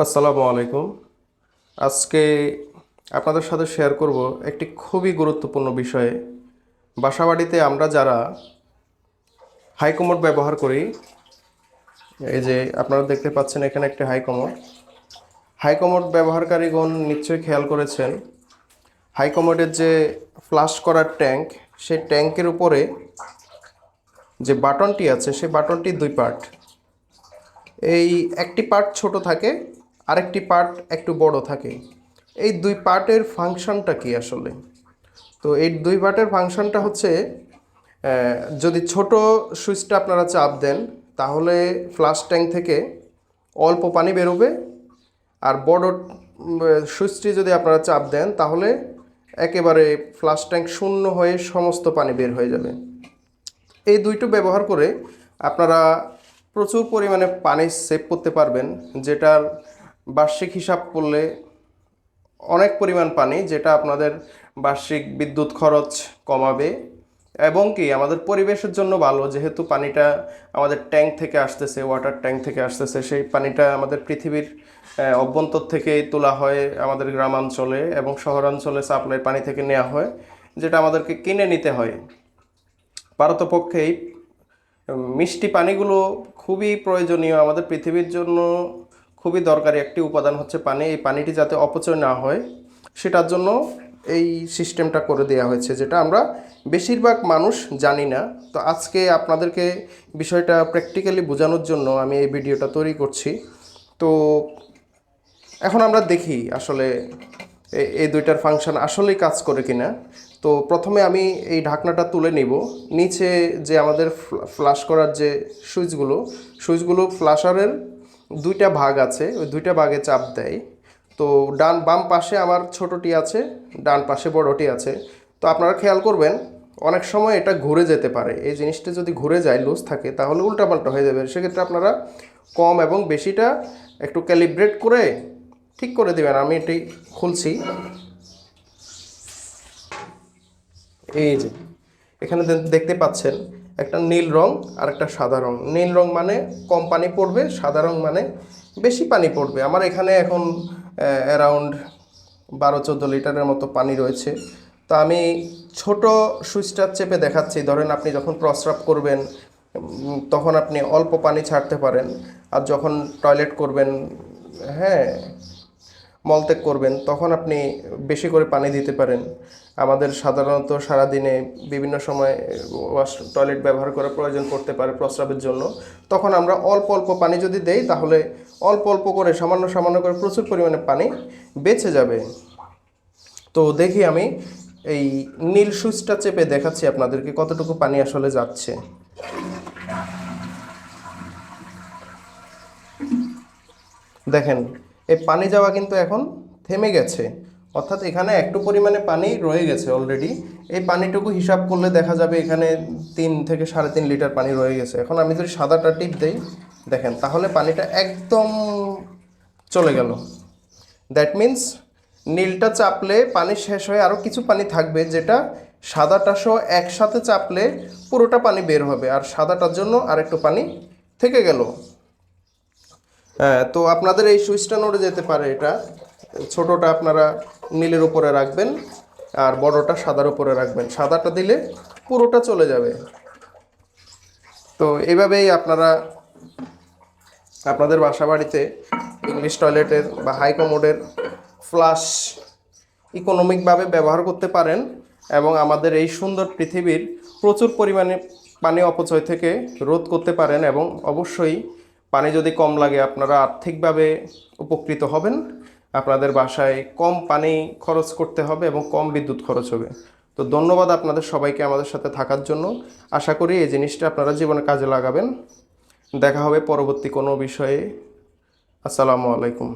আসসালামু আলাইকুম। আজকে আপনাদের সাথে শেয়ার করব একটি খুবই গুরুত্বপূর্ণ বিষয়ে। বাসাবাড়িতে আমরা যারা হাইকমোড ব্যবহার করি, এই যে আপনারা দেখতে পাচ্ছেন এখানে একটি হাইকমোড। হাইকমোড ব্যবহারকারীগণ নিশ্চয়ই খেয়াল করেছেন, হাইকমোডের যে ফ্লাশ করার ট্যাঙ্ক সেই ট্যাঙ্কের উপরে যে বাটনটি আছে, সেই বাটনটি দুই পার্ট এই একটি পার্ট ছোট থাকে আরেকটি পার্ট একটু বড় থাকে। এই দুই পার্টের ফাংশনটা কি আসলে? তো এই দুই পার্টের ফাংশনটা হচ্ছে যদি ছোট সুইচটা আপনারা চাপ দেন, তাহলে ফ্লাশ ট্যাঙ্ক থেকে অল্প পানি বেরোবে। আর বড় সুইচটি যদি আপনারা চাপ দেন, তাহলে একেবারে ফ্লাশ ট্যাঙ্ক শূন্য হয়ে সমস্ত পানি বের হয়ে যাবে। এই দুইটো ব্যবহার করে আপনারা প্রচুর পরিমাণে পানি সেভ করতে পারবেন, যেটার বার্ষিক হিসাব করলে অনেক পরিমাণ পানি যেটা আপনাদের বার্ষিক বিদ্যুৎ খরচ কমাবে এবং কি আমাদের পরিবেশের জন্য ভালো। যেহেতু পানিটা আমাদের ট্যাঙ্ক থেকে আসতেছে, ওয়াটার ট্যাঙ্ক থেকে আসতেছে, সেই পানিটা আমাদের পৃথিবীর অভ্যন্তর থেকেই তোলা হয় আমাদের গ্রামাঞ্চলে এবং শহরাঞ্চলে সাপ্লাই পানি থেকে নেওয়া হয়, যেটা আমাদেরকে কিনে নিতে হয়। পারতপক্ষেই মিষ্টি পানিগুলো খুবই প্রয়োজনীয় আমাদের পৃথিবীর জন্য খুবই দরকারি একটি উপাদান হচ্ছে পানি। এই পানিটি যাতে অপচয় না হয়, সেটার জন্য এই সিস্টেমটা করে দেওয়া হয়েছে, যেটা আমরা বেশিরভাগ মানুষ জানি না। তো আজকে আপনাদেরকে বিষয়টা প্র্যাকটিক্যালি বোঝানোর জন্য আমি এই ভিডিওটা তৈরি করছি। তো এখন আমরা দেখি আসলে এই দুইটার ফাংশন আসলেই কাজ করে কিনা। তো প্রথমে আমি এই ঢাকনাটা তুলে নিব। নিচে যে আমাদের ফ্লাশ করার যে সুইচগুলো সুইচগুলো ফ্লাশারের দুইটা ভাগ আছে, ওই দুইটা ভাগে চাপ দেয়। তো ডান, বাম পাশে আমার ছোটটি আছে, ডান পাশে বড়টি আছে। তো আপনারা খেয়াল করবেন, অনেক সময় এটা ঘুরে যেতে পারে। এই জিনিসটা যদি ঘুরে যায়, লুজ থাকে, তাহলে উল্টাপাল্টা হয়ে যাবে। সেক্ষেত্রে আপনারা কম এবং বেশিটা একটু ক্যালিব্রেট করে ঠিক করে দেবেন। আমি এটি খুলছি। এই যে, এখানে দেখতে পাচ্ছেন একটা নীল রং আর একটা সাদা রং। নীল রং মানে কম পানি পড়বে, সাদা রং মানে বেশি পানি পড়বে। আমার এখানে এখন অ্যারাউন্ড বারো, চোদ্দ লিটারের মতো পানি রয়েছে। তো আমি ছোট সুইচটা চেপে দেখাচ্ছি। ধরেন আপনি যখন প্রস্রাব করবেন তখন আপনি অল্প পানি ছাড়তে পারেন। আর যখন টয়লেট করবেন হ্যাঁ মলত্যাগ করবেন, তখন আপনি বেশি করে পানি দিতে পারেন। আমাদের সাধারণত সারাদিনে বিভিন্ন সময় ওয়াশ, টয়লেট ব্যবহার করার প্রয়োজন পড়তে পারে প্রস্রাবের জন্য। তখন আমরা অল্প অল্প পানি যদি দেই, তাহলে অল্প অল্প করে, সামান্য সামান্য করে প্রচুর পরিমাণে পানি বেঁচে যাবে। তো দেখি আমি এই নীল সুইচটা চেপে দেখাচ্ছি আপনাদেরকে, কতটুকু পানি আসলে যাচ্ছে। দেখেন এই পানি যাওয়া কিন্তু এখন থেমে গেছে। অর্থাৎ এখানে একটু পরিমাণে পানি রয়ে গেছে অলরেডি এই পানিটুকু হিসাব করলে দেখা যাবে এখানে তিন থেকে সাড়ে তিন লিটার পানি রয়ে গেছে। এখন আমি যদি সাদাটা টিপ দেই, দেখেন, তাহলে পানিটা একদম চলে গেল। দ্যাট মিন্স নীলটা চাপলে পানি শেষ হয়ে আরও কিছু পানি থাকবে, যেটা সাদাটা সহ একসাথে চাপলে পুরোটা পানি বের হবে। আর সাদাটার জন্য আরেকটু পানি থেকে গেল। হ্যাঁ তো আপনাদের এই সুইচটা নড়ে যেতে পারে এটা। ছোটোটা আপনারা নীলের উপরে রাখবেন আর বড়টা সাদার উপরে রাখবেন। সাদাটা দিলে পুরোটা চলে যাবে। তো এইভাবেই আপনারা আপনাদের বাসা বাড়িতে ইংলিশ টয়লেটের বা হাই কমোডের ফ্লাশ ইকোনমিকভাবে ব্যবহার করতে পারেন এবং আমাদের এই সুন্দর পৃথিবীর প্রচুর পরিমাণে পানি অপচয় থেকে রোধ করতে পারেন এবং অবশ্যই পানি যদি কম লাগে, আপনারা আর্থিকভাবে উপকৃত হবেন। আপনাদের বাসায় কম পানি খরচ করতে হবে এবং কম বিদ্যুৎ খরচ হবে। তো ধন্যবাদ আপনাদের সবাইকে আমাদের সাথে থাকার জন্য। আশা করি এই জিনিসটা আপনারা জীবনে কাজে লাগাবেন। দেখা হবে পরবর্তী কোনো বিষয়ে। আসসালামু আলাইকুম।